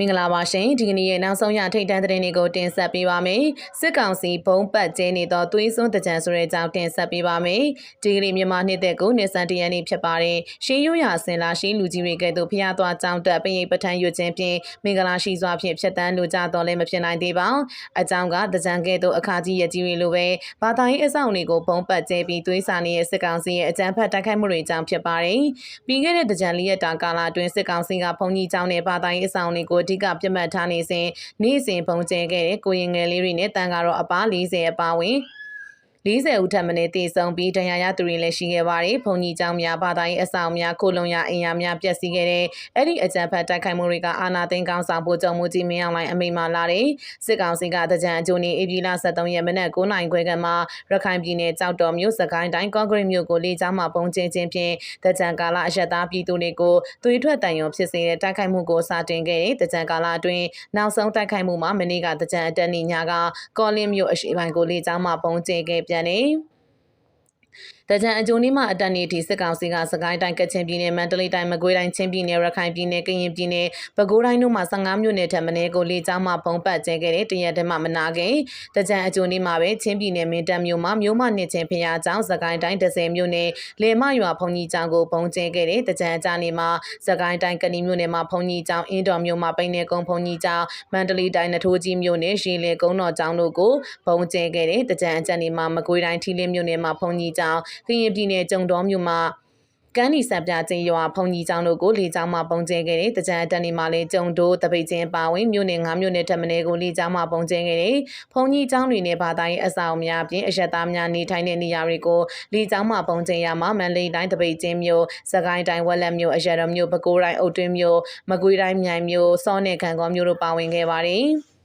မင်္ဂလာပါရှင်ဒီကနေ့ရဲ့နောက်ဆုံးရထိတ်တန့်သတင်းတွေကိုတင်ဆက်ပေးပါမယ်စစ်ကောင်စီဘုံပတ်ကျင်းနေသောသွေးစွန်းတကြံဆိုတဲ့အကြောင်းတင်ဆက်ပေးပါမယ်ဒီကနေ့မြန်မာနှစ်သက်ကိုနေစန်တရန်နေ့ဖြစ်ပါတယ်ရှေးရိုးရာစင်လာရှေးလူကြီးတွေကဲ့သို့ဖျားသွားကြောင်းတက်ပရိပထန်ရွတ်ခြင်းဖြင့်မင်္ဂလာရှိစွာဖြင့်ဖြတ်တန်းလိုကြတော့လည်းမဖြစ်နိုင်သေးပါအကြောင်းကတကြံကဲ့သို့အခါကြီးရကြီးတွေလိုပဲဘာသာရေးအဆောင်တွေကိုဘုံပတ်ကျဲပြီးသွေးစာနေတဲ့စစ်ကောင်စီရဲ့အကြမ်းဖက်တိုက်ခိုက်မှုတွေကြောင့်ဖြစ်ပါတယ်ပြီးခဲ့တဲ့တကြံလေးရက်တာကာလအတွင်းစစ်ကောင်စီကဘုံကြီးကျောင်းနဲ့ဘာသာရေးအဆောင်တွေကိုအဓိကပြတ်မှတ်ထားနေစဉ်နေ့စဉ်ပုံကျဲခဲ့တဲ့ကိုရင်ငယ်လေးတွေနဲ့တန်ကတော့အပား40အပါဝင် 40ဦးထပ်မံတည်ဆုံပြီးတရားရသူတွေလည်းရှိခဲ့ပါတယ်။ဘုံကြီးကျောင်းများဘာသာရေးအဆောင်များခိုလုံရအင်အားများပျက်စီးခဲ့တဲ့အဲ့ဒီအကြံဖတ်တိုက်ခိုက်မှုတွေကအာနာသိန်းကောင်းဆောင်ဖို့ကြုံမှုကြီးမင်းအောင်လိုင်းအမိန့်မှလာတဲ့စစ်ကောင်စီကတကြံအကျိုးနေဧပြီလ23ရက်မနက်9နိုင်ခွဲကမှရခိုင်ပြည်နယ်ကြောက်တော်မြို့စကိုင်းတိုင်းကော့ဂရိတ်မြို့ကိုလေကြောင်းမှပုံကျင်းခြင်းဖြင့်တကြံကာလအရက်သားပြည်သူတွေကိုသွေးထွက်တန်ရုံဖြစ်စေတဲ့တိုက်ခိုက်မှုကိုစတင်ခဲ့တဲ့တကြံကာလအတွင်းနောက်ဆုံးတိုက်ခိုက်မှုမှာမနေ့ကတကြံအတက်နေညာကကောလင်းမြို့အရှိပိုင်းကိုလေကြောင်းမှပုံကျင်းခဲ့ပြန်တယ် တကြံအကျိုးနီးမှအတက်နေထိစစ်ကောင်စီကစကိုင်းတိုင်းကချင်ပြည်နယ်မန္တလေးတိုင်းမကွေးတိုင်းချင်းပြည်နယ်ရခိုင်ပြည်နယ်ကရင်ပြည်နယ်ပဲခူးတိုင်းတို့မှာ15မြို့နယ်ထက်မနည်းကိုလေကြောင်းမှပုံပတ်ကျဲခဲ့တဲ့တရက်တည်းမှမနာခင်တကြံအကျိုးနီးမှာပဲချင်းပြည်နယ်မင်းတပ်မြို့မှာမြို့မနှစ်ချင်းဖျားကျောင်းစကိုင်းတိုင်း10မြို့နယ်လေမရွာဖုန်ကြီးကျောင်းကိုပုံကျဲခဲ့တဲ့တကြံအကြနေမှာစကိုင်းတိုင်းကဏီမြို့နယ်မှာဖုန်ကြီးကျောင်းအင်းတော်မြို့မှာပိန်းနေကုန်းဖုန်ကြီးကျောင်းမန္တလေးတိုင်းနထိုးကြီးမြို့နယ်ရေလေကုန်းတော်ကျောင်းတို့ကိုပုံကျဲခဲ့တဲ့တကြံအကြနေမှာမကွေးတိုင်းထီလင်းမြို့နယ်မှာဖုန်ကြီးကျောင်းကရင်ပြည်နယ်ကျုံတော်မြို့မှာကန်းဒီစံပြချင်းရွာဖုန်ကြီးကျောင်းတို့ကိုလေကျောင်းမှပုံကျဲခဲ့တဲ့တကြံအတက်နေမှာလဲကျုံတို့တပိတ်ချင်းပါဝင်မြို့နယ်၅မြို့နယ်ထပ်မင်းကိုလေကျောင်းမှပုံကျဲခဲ့တဲ့ဖုန်ကြီးကျောင်းတွေနဲ့ဘာသာရေးအဆောင်များအပြင်အရက်သားများနေထိုင်တဲ့နေရာတွေကိုလေကျောင်းမှပုံကျဲရမှာမန္တလေးတိုင်းတပိတ်ချင်းမြို့စကိုင်းတိုင်းဝက်လက်မြို့အရက်တော်မြို့ပဲခူးတိုင်းအုတ်တွင်းမြို့မကွေးတိုင်းမြိုင်မြို့စောနယ်ခံကောမြို့တို့ပါဝင်ခဲ့ပါတယ်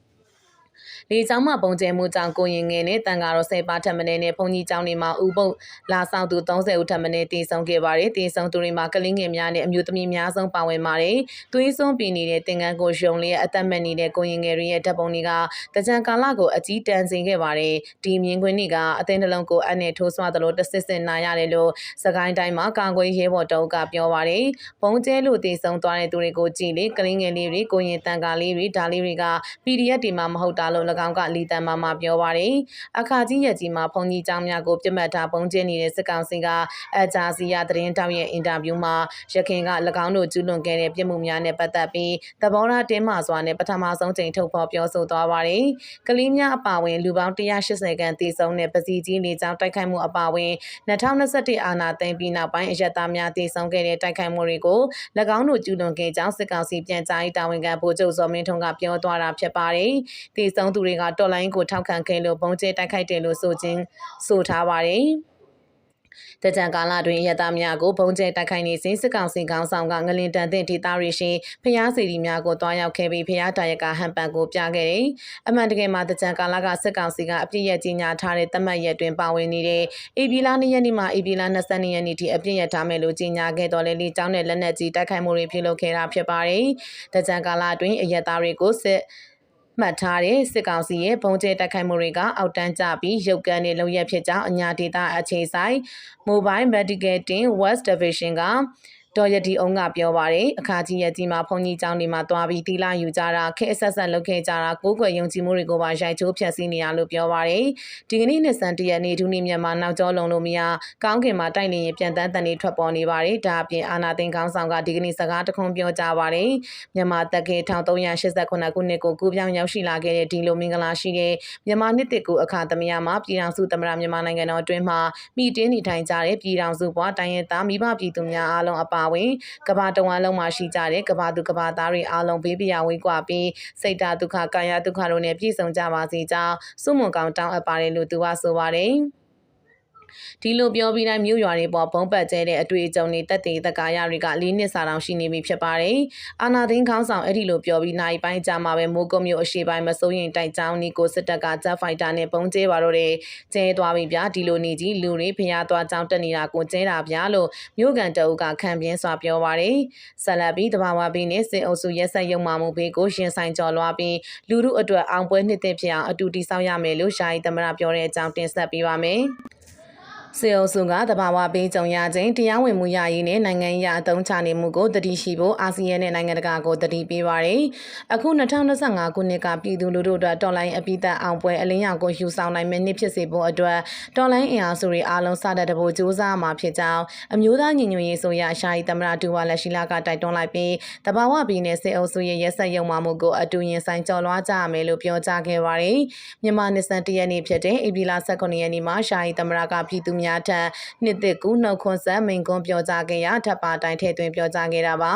လေကြောင်းမှပုံကျဲမှုကြောင့်ကိုရင်ငယ်နဲ့တန်ကာတော်ဆယ်ပါထက်မင်းနဲ့ဘုံကြီးကျောင်းတွေမှာဥပုပ်လာဆောင်သူ30ဦးထက်မင်းတည်ဆုံခဲ့ပါတယ်တည်ဆုံသူတွေမှာကလင်းငယ်များနဲ့အမျိုးသမီးများဆုံးပါဝင်ပါတယ်သွေးစွန်းပြနေတဲ့တင်ကန်းကိုယုံလေးအသက်မဲ့နေတဲ့ကိုရင်ငယ်တွေရဲ့ဓာတ်ပုံတွေကတကြံကာလကိုအကြီးတန်းစင်ခဲ့ပါတယ်ဒီမြင်ကွင်းတွေကအသင်းနှလုံးကိုအနဲ့ထိုးဆွသလိုတဆစ်စင်နာရတယ်လို့စကိုင်းတိုင်းမှာကာကွယ်ရဲဘော်တုံးကပြောပါတယ်ဘုံကျဲလို့တည်ဆုံသွားတဲ့သူတွေကိုကြည့်လေကလင်းငယ်လေးတွေကိုရင်တန်ကာလေးတွေဒါလေးတွေက PDF တီမှာမဟုတ်တာလို့၎င်းကလီတန်မာမှာပြောပါတယ်အခါကြီးရက်ကြီးမှာဘုံကြီးကျောင်းများကိုပြစ်မှတ်ထားပုံကျင်းနေတဲ့စစ်ကောင်စီကအဂျာစီယာသတင်းတောက်ရဲ့အင်တာဗျူးမှာရခင်က၎င်းတို့ကျူးလွန်ခဲ့တဲ့ပြစ်မှုများနဲ့ပတ်သက်ပြီးသဘောထားတင်းမာစွာနဲ့ပထမဆုံးချိန်ထုတ်ဖော်ပြောဆိုသွားပါတယ်ကလေးများအပါအဝင်လူပေါင်း180ခန့်တည်ဆုံတဲ့ပစီကြီးလေကြောင်းတိုက်ခိုက်မှုအပါအဝင်2021အာဏာသိမ်းပြီးနောက်ပိုင်းအရက်သားများတည်ဆုံခဲ့တဲ့တိုက်ခိုက်မှုတွေကို၎င်းတို့ကျူးလွန်ခဲ့ကြောင်းစစ်ကောင်စီပြန်ကြားရေးတာဝန်ခံဗိုလ်ချုပ်ဇော်မင်းထွန်းကပြောသွားတာဖြစ်ပါတယ်။တည်ဆုံသူတွေကတော်လိုင်းကိုထောက်ခံခဲ့လို့ဘုံကျဲတိုက်ခိုက်တယ်လို့ဆိုခြင်းဆိုထားပါတယ်။တကြံကာလတွင်ရသားများကိုဘုံကျဲတိုက်ခိုက်နေစဉ်စစ်ကောင်စီခေါင်းဆောင်ကငလင်တန်တဲ့ဒေသရီရှိဖျားစီရီများကိုတွားရောက်ခဲ့ပြီးဖျားတာရကဟန်ပန်ကိုပြခဲ့တယ်။အမှန်တကယ်မှာတကြံကာလကစစ်ကောင်စီကအပြစ်ရကြီးညာထားတဲ့တမတ်ရက်တွင်ပါဝင်နေတဲ့အေပီလာ၂ရက်နေ့မှအေပီလာ22ရက်နေ့ထိအပြစ်ရထားမယ်လို့ကြေညာခဲ့တော်လဲလေကျောင်းနဲ့လက်နက်ကြီးတိုက်ခိုက်မှုတွေပြုလုပ်ခဲ့တာဖြစ်ပါတယ်။တကြံကာလတွင်အရက်သားတွေကိုစစ် မှတ်ထားတဲ့စစ်ကောင်စီရဲ့ဘုံကျဲတိုက်ခိုက်မှုတွေကအောက်တန်းကျပြီးရုပ်ကန်းနဲ့လုံရက်ဖြစ်ကြောင်းအညာဒေတာအခြေဆိုင် Mobile Medical Team West Division က ဒေါ်ရတီအောင်ကပြောပါတယ်အခါကြီးရကြီးမှာဘုံကြီးကျောင်းတွေမှာတွားပြီးတီလာယူကြတာခက်အဆက်ဆက်လုပ်ခဲ့ကြတာကိုးကွယ်ယုံကြည်မှုတွေကိုပါရိုက်ချိုးဖျက်ဆီးနေရလို့ပြောပါတယ်ဒီကနေ့နှစ်စံတရက်နေ့ဒုနေ့မြန်မာနောက်ကျောလုံးလို့မရကောင်းခင်မှာတိုက်လျင်ပြန်တန်းတန်နေထွက်ပေါ်နေပါတယ်ဒါအပြင်အာနာသိန်းကောင်းဆောင်ကဒီကနေ့စကားတခွန်းပြောကြပါတယ်မြန်မာတက်ကေ1389ခုနှစ်ကိုကူပြောင်းရောက်ရှိလာခဲ့တဲ့ဒီလိုမင်္ဂလာရှိတဲ့မြန်မာနှစ်တစ်ကိုအခါသမယမှာပြည်ထောင်စုသမ္မတမြန်မာနိုင်ငံတော်အတွင်းမှာမိတင်းနေထိုင်ကြတဲ့ပြည်ထောင်စုဘွားတိုင်းရသားမိဘပြည်သူများအားလုံးအပါအဝင်ကဘာတဝမ်းလုံးမှာရှိကြတဲ့ကဘာသူကဘာသားတွေအားလုံးဘေးပရာဝေးကွာပြီးစိတ်ဓာတ်ဒုက္ခကာယဒုက္ခတို့နဲ့ပြည့်စုံကြပါစေကြောင်းစုမွန်ကောင်တောင်းအပ်ပါတယ်လို့သူကဆိုပါတယ်။ ဒီလိုပြောပြီးတိုင်းမြို့ရွာတွေပေါ်ဘုံပတ်ကျဲတဲ့အတွေ့အကြုံတွေတက်သေးသက်ကာရတွေကလေးနှစ်စာတောင်ရှိနေပြီဖြစ်ပါတယ်။အာနာသိန်းခေါင်းဆောင်အဲ့ဒီလိုပြောပြီးနိုင်ပိုင်းကြာမှာပဲမိုးကုတ်မြို့အရှိပိုင်းမစိုးရင်တိုက်ကြောင်းနီကိုစစ်တပ်ကဂျက်ဖိုက်တာနဲ့ပုံကျဲပါတော့တယ်။ကျဲသွားပြီဗျာဒီလိုနေကြီးလူတွေဖျားသွားကြောင်းတက်နေတာကိုကျဲတာဗျာလို့မြို့ကန်တအုပ်ကခံပြင်းစွာပြောပါတယ်။ဆက်လက်ပြီးတဘာဝပြီးနဲ့စစ်အုပ်စုရက်ဆက်ရုံမှမှုဘေးကိုရှင်ဆိုင်ကြော်လွှားပြီးလူမှုအတွက်အောင်ပွဲနှစ်သက်ဖြစ်အောင်အတူတည်ဆောက်ရမယ်လို့ရှားရီသမရပြောတဲ့အကြောင်းတင်ဆက်ပေးပါမယ်။ စေအုပ်စုကတဘာဝပေးကြုံရခြင်းတရားဝင်မှုရရေးနဲ့နိုင်ငံရေးအသုံးချနေမှုကိုတတိရှိဖို့အာဆီယံနဲ့နိုင်ငံတကာကိုတတိပေးပါရယ်အခု2025ခုနှစ်ကပြည်သူလူထုအတွက်တော်လိုင်းအပိသက်အောင်ပွဲအလင်းရောင်ကိုယူဆောင်နိုင်မယ့်နှစ်ဖြစ်စေဖို့အတွက်တော်လိုင်းအင်အားစုတွေအားလုံးစတဲ့တဘို့စူးစမ်းမှာဖြစ်ကြောင်းအမျိုးသားညီညွတ်ရေးဆိုရရှာယီသမရတူဝါလက်ရှိလာကတိုက်တွန်းလိုက်ပြီးတဘာဝပေးနဲ့စေအုပ်စုရဲ့ရက်ဆက်ရုံမှမှုကိုအတူရင်ဆိုင်ကြော်လွှားကြရမယ်လို့ပြောကြားခဲ့ပါရယ်မြန်မာနှစ်စံတရက်နေ့ဖြစ်တဲ့ဧပြီလ18ရက်နေ့မှာရှာယီသမရကပြည်သူများထံနှစ်သက်ကူနှုတ်ခွန်းဆက်မိန်ကွန်းပြောကြားခဲ့ရာထပ်ပါတိုင်းထည့်သွင်းပြောကြားခဲ့တာပါ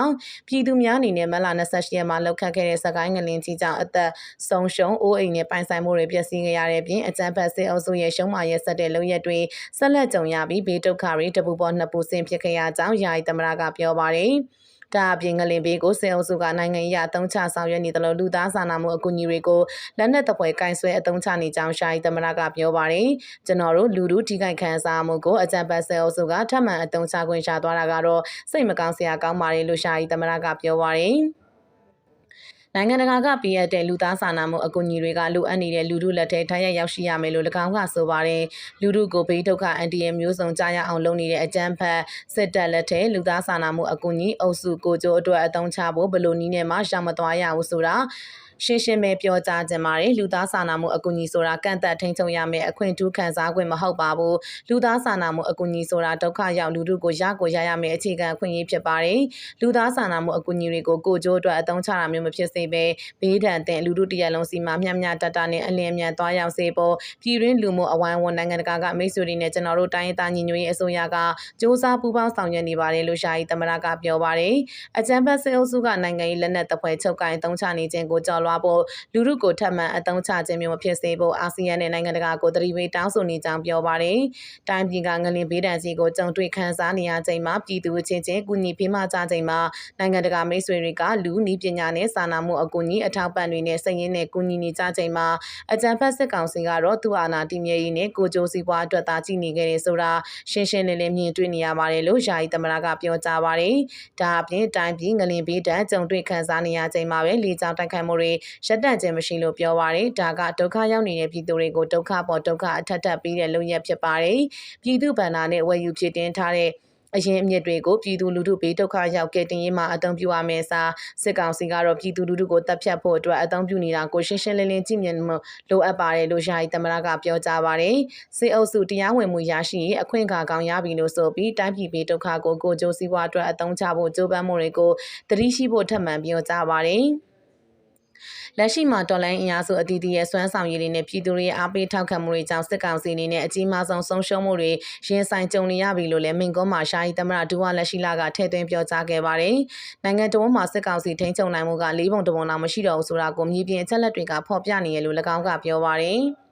ပြည်သူများအနေနဲ့မလ28ရက်မှာလောက်ခတ်ခဲ့တဲ့စကိုင်းငလင်ကြီးကြောင့်အသက်ဆုံးရှုံးအိုးအိမ်နဲ့ပိုင်ဆိုင်မှုတွေပျက်စီးခဲ့ရတဲ့ပြင်အကြမ်းဖက်စစ်အုပ်စုရဲ့ရှုံးမာရက်ဆက်တဲ့လုပ်ရက်တွေဆက်လက်ကြုံရပြီးဘေးဒုက္ခတွေတပူပေါ်နှစ်ပူဆင်ဖြစ်ခဲ့ရကြောင်းယာယီသမရကပြောပါတယ် ဒါအပြင်ငလင်ဘေးကိုစေအုပ်စုကနိုင်ငံရေးအသုံးချဆောင်ရွက်နေတယ်လို့လူသားစာနာမှုအကူအညီတွေကိုလက်နက်တပွဲကင်ဆွဲအသုံးချနေကြောင်းရှာယီသမရကပြောပါတယ်ကျွန်တော်တို့လူလူထိခိုက်ခံစားမှုကိုအကြံပတ်စေအုပ်စုကထပ်မံအသုံးချခွင့်ရှာသွားတာကတော့စိတ်မကောင်းစရာကောင်းပါတယ်လို့ရှာယီသမရကပြောပါတယ် နိုင်ငံတကာကပေးရတဲ့လူသားစာနာမှုအကူအညီတွေကလိုအပ်နေတဲ့လူထုလက်ထဲထိုင်ရရောက်ရှိရမယ်လို့၎င်းကဆိုပါတယ်လူထုကိုဘေးဒုက္ခအန်တီယမျိုးစုံကြားရအောင်လုပ်နေတဲ့အကြမ်းဖက်စစ်တပ်လက်ထဲလူသားစာနာမှုအကူအညီအုပ်စုကိုကြိုးအတွက်အသုံးချဖို့ဘယ်လိုနည်းနဲ့မှရှောင်မသွားရဘူးဆိုတာ ရှင်းရှင်းပဲပြောကြားခြင်းပါတယ်လူသားစာနာမှုအကူအညီဆိုတာကန့်သက်ထိန်ချုပ်ရမယ်အခွင့်အထူးခံစားခွင့်မဟုတ်ပါဘူးလူသားစာနာမှုအကူအညီဆိုတာဒုက္ခရောက်လူတို့ကိုရကိုရရမယ်အခြေခံအခွင့်အရေးဖြစ်ပါတယ်လူသားစာနာမှုအကူအညီတွေကိုကိုကျိုးအတွက်အသုံးချတာမျိုးမဖြစ်စေဘဲဘေးဒဏ်တဲ့လူတို့တရက်လုံးစီမှာမျှမျှတတနဲ့အလင်းအမြန်သွားရောက်စေဖို့ပြည်တွင်းလူမှုအဝိုင်းအဝန်းနိုင်ငံတကာကမိတ်ဆွေတွေနဲ့ကျွန်တော်တို့တိုင်းရင်းသားညီညွတ်ရေးအစိုးရကစ조사ပူးပေါင်းဆောင်ရွက်နေပါတယ်လို့ရှာယီသမရကပြောပါတယ်အကြံဖတ်စေအုပ်စုကနိုင်ငံရေးလက်နက်တပ်ဖွဲ့ချုပ်ကိုင်တုံးချနေခြင်းကိုကြော်လွှားဖို့လူထုကိုထပ်မံအသုံးချခြင်းမျိုးမဖြစ်စေဖို့အာဆီယံနဲ့နိုင်ငံတကာကိုတတိပေးတောင်းဆိုနေကြောင်းပြောပါတယ်။တိုင်းပြည်ကငလင်ဘေးဒဏ်စီကိုကြုံတွေ့ခံစားနေရချိန်မှာပြည်သူချင်းချင်းကူညီပေးမှကြချိန်မှာနိုင်ငံတကာမိတ်ဆွေတွေကလူနီးပညာနဲ့စာနာမှုအကူအညီအထောက်ပံ့တွေနဲ့စိတ်ရင်းနဲ့ကူညီနေကြချိန်မှာအကြံဖက်စစ်ကောင်စီကတော့သူ့အာဏာတည်မြဲရေးနဲ့ကိုကြိုးစည်းပွားအတွက်သာကြည်နေခဲ့တယ်ဆိုတာရှင်းရှင်းလင်းလင်းမြင်တွေ့နေရပါတယ်လို့ယာယီသမရကပြောကြားပါတယ်။ဒါအပြင်တိုင်းပြည်ငလင်ဘေးဒဏ်ကြုံတွေ့ခံစားနေရချိန်မှာပဲလေကြောင်းတိုက်ခိုက်မှုတွေရပ်တန့်ခြင်းမရှိလို့ပြောပါတယ်။ဒါကဒုက္ခရောက်နေတဲ့ပြည်သူတွေကိုဒုက္ခပေါ်ဒုက္ခအထက်ထပ်ပြီးတဲ့လုပ်ရက်ဖြစ်ပါတယ်။ပြည်သူဗန္နာနဲ့ဝယ်ယူဖြစ်တင်ထားတဲ့အရင်အမြစ်တွေကိုပြည်သူလူထုဘေးဒုက္ခရောက်ကဲတင်ရေးမှာအသုံးပြုရမယ်စာစစ်ကောင်စီကတော့ပြည်သူလူထုကိုတပ်ဖြတ်ဖို့အတွက်အသုံးပြုနေတာကိုရှင်းရှင်းလင်းလင်းကြည့်မြင်မှုလိုအပ်ပါတယ်လို့ယာယီသမရကပြောကြားပါတယ်စစ်အုပ်စုတရားဝင်မှုရရှိရေးအခွင့်အခါကောင်းရပြီလို့ဆိုပြီးတိုင်းပြည်ဘေးဒုက္ခကိုကိုကြိုးစည်းဝါအတွက်အသုံးချဖို့ကြိုးပမ်းမှုတွေကိုတတိရှိဖို့ထပ်မံပြောကြားပါတယ် လက်ရှိမှာတော်လိုင်းအင်အားစုအသီးသီးရဲ့စွမ်းဆောင်ရည်တွေနဲ့ပြည်သူတွေရဲ့အားပေးထောက်ခံမှုတွေကြောင့်စစ်ကောင်စီအနေနဲ့အကြီးမားဆုံးဆုံးရှုံးမှုတွေရင်ဆိုင်ကြုံနေရပြီလို့လည်းမင်ကွန်းမှာရှာယီသမရဒူဝါလက်ရှိလာကထည့်သွင်းပြောကြားခဲ့ပါတယ်။နိုင်ငံတော်မှာစစ်ကောင်စီထိန်းချုပ်နိုင်မှုက၄ပုံတပုံလောက်မရှိတော့ဘူးဆိုတာကိုမြေပြင်အချက်လက်တွေကဖော်ပြနေရလို့၎င်းကပြောပါတယ်။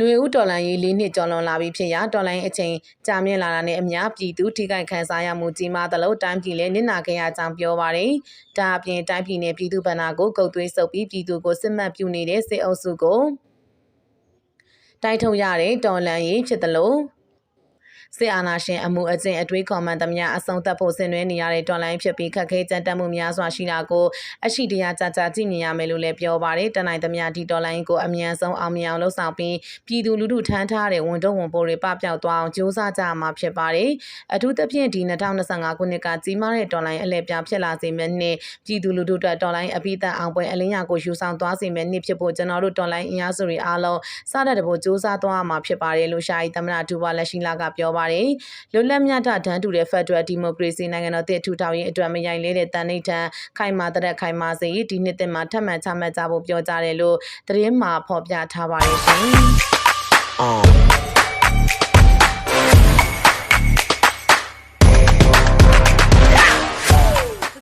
နွေဦးတော်လိုင်းရေးလေးနှစ်ကျော်လွန်လာပြီးဖြစ်ရာတော်လိုင်းအချိန်ကြာမြင့်လာတာနဲ့အများပြည်သူထိခိုက်ခံစားရမှုကြီးမားသလိုတိုင်းပြည်လည်းနစ်နာခဲ့ရကြောင်းပြောပါတယ်။ဒါအပြင်တိုင်းပြည်နဲ့ပြည်သူဗန္နာကိုကုတ်သွေးဆုပ်ပြီးပြည်သူကိုစစ်မှတ်ပြုနေတဲ့စစ်အုပ်စုကိုတိုက်ထုတ်ရတဲ့တော်လန်ရေးဖြစ်သလို စစ်အာဏာရှင်အမှုအကျင့်အတွေးခေါ်မှန်သမျှအဆုံးသတ်ဖို့ဆင်နွှဲနေရတဲ့တော်လိုင်းဖြစ်ပြီးခက်ခဲကြမ်းတက်မှုများစွာရှိတာကိုအရှိတရားကြကြကြည့်မြင်ရမယ်လို့လည်းပြောပါတယ်တနိုင်သမျှဒီတော်လိုင်းကိုအမြန်ဆုံးအောင်မြင်အောင်လှုပ်ဆောင်ပြီးပြည်သူလူထုထမ်းထားတဲ့ဝန်တော့ဝန်ပိုးတွေပပျောက်သွားအောင်ကြိုးစားကြမှာဖြစ်ပါတယ်အထူးသဖြင့်ဒီ2025ခုနှစ်ကကြီးမားတဲ့တော်လိုင်းအလဲပြဖြစ်လာစေမယ့်နှစ်ပြည်သူလူထုအတွက်တော်လိုင်းအပိသက်အောင်ပွဲအလင်းရကိုယူဆောင်သွားစေမယ့်နှစ်ဖြစ်ဖို့ကျွန်တော်တို့တော်လိုင်းအင်အားစုတွေအားလုံးစတဲ့တဘို့စူးစမ်းသွားမှာဖြစ်ပါတယ်လို့ရှာယီသမ္မတဒူဝါလက်ရှိလာကပြောပါတယ်။လွတ်လပ်မြတ်တဒန်းတူတဲ့ Federal Democracy နိုင်ငံတော်တည်ထူထောင်ရေးအတွက်မရိုင်လေးတဲ့တန်နှိတ်ထန်ခိုင်မာတဲ့ခိုင်မာစေဒီနှစ်တင်မှာထပ်မံချမှတ်ကြဖို့ပြောကြားတယ်လို့သတင်းမှာဖော်ပြထားပါတယ်ရှင်။